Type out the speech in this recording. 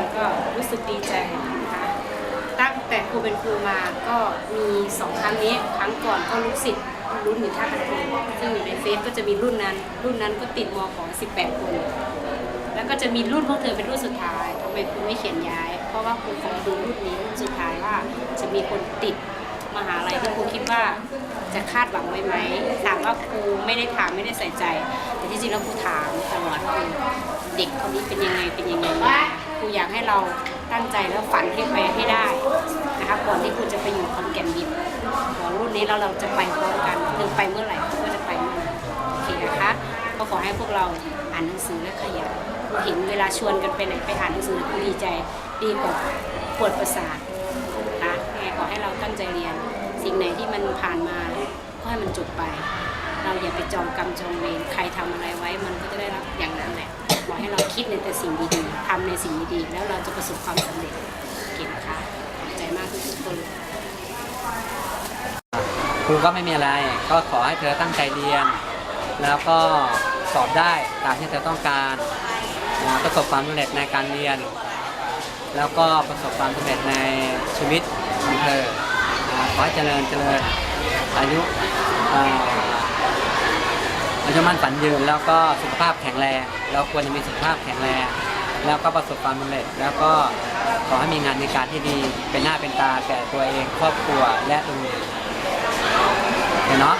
กันก็รู้สึกดีใจนะคะตั้งแต่ครูเป็นครูมาก็มีสองครั้งนี้ครั้งก่อนก็ลูกศิษย์รุ่นอยู่ท่ากันครูซึ่งอยู่ในเฟซก็จะมีรุ่นนั้น รุ่นนั้นก็ติดมของ 18 คน แล้วก็จะมีรุ่นพวกเธอเป็นรุ่นสุดท้ายทำไมครูไม่เขียนย้าย เพราะว่าครูขอดูรุ่นนี้รุ่นสุดท้ายว่า จะมีคนติดมหาลัยที่ครูคิดว่าจะคาดหวังไว้ไหมถามว่าครูไม่ได้ถามไม่ได้ใส่ใจ แต่ที่จริงแล้วครูถามตลอดเด็กคนนี้เป็นยังไงเป็นยังไง ครูอยากให้เราตั้งใจแล้วฝันให้ไปให้ได้นะคะก่อนที่ครูจะไปอยู่คอนแก่นบินของรุ่นนี้แล้วเราจะไปพร้อมกันถึงไปเมื่อไหร่ก็จะไปเมื่อนั้นโอเคนะคะก็ขอให้พวกเราอ่านหนังสือและขยันเห็นเวลาชวนกันไปไหนไปอ่านหนังสือคือดีใจดีกว่าปวดประสาทนะขอให้เราตั้งใจเรียน สิ่งไหนที่มันผ่านมาก็ให้มันจบไป เราอย่าไปจองกรรมจองเวรใครทำอะไรไว้มันก็จะได้รับอย่างนั้นแหละ ให้เราคิดในแต่สิ่งดีๆทำในสิ่งดีๆแล้วเราจะประสบความสำเร็จโอเคนะคะขอบใจมากทุกๆคนครูก็ไม่มีอะไร ก็ขอให้เธอตั้งใจเรียน แล้วก็สอบได้ตามที่เธอต้องการนะประสบความสำเร็จในการเรียน แล้วก็ประสบความสำเร็จในชีวิตของเธอนะขอให้เจริญเจริญอายุอ่อายุมั่นฝันยืนแล้วก็สุขภาพแข็งแรงเราควรจะมีสุขภาพแข็งแรงแล้วก็ประสบความสำเร็จ แล้วก็ขอให้มีงานในการที่ดี เป็นหน้าเป็นตาแก่ตัวเองครอบครัวและโรงเรียนเห็นเนาะ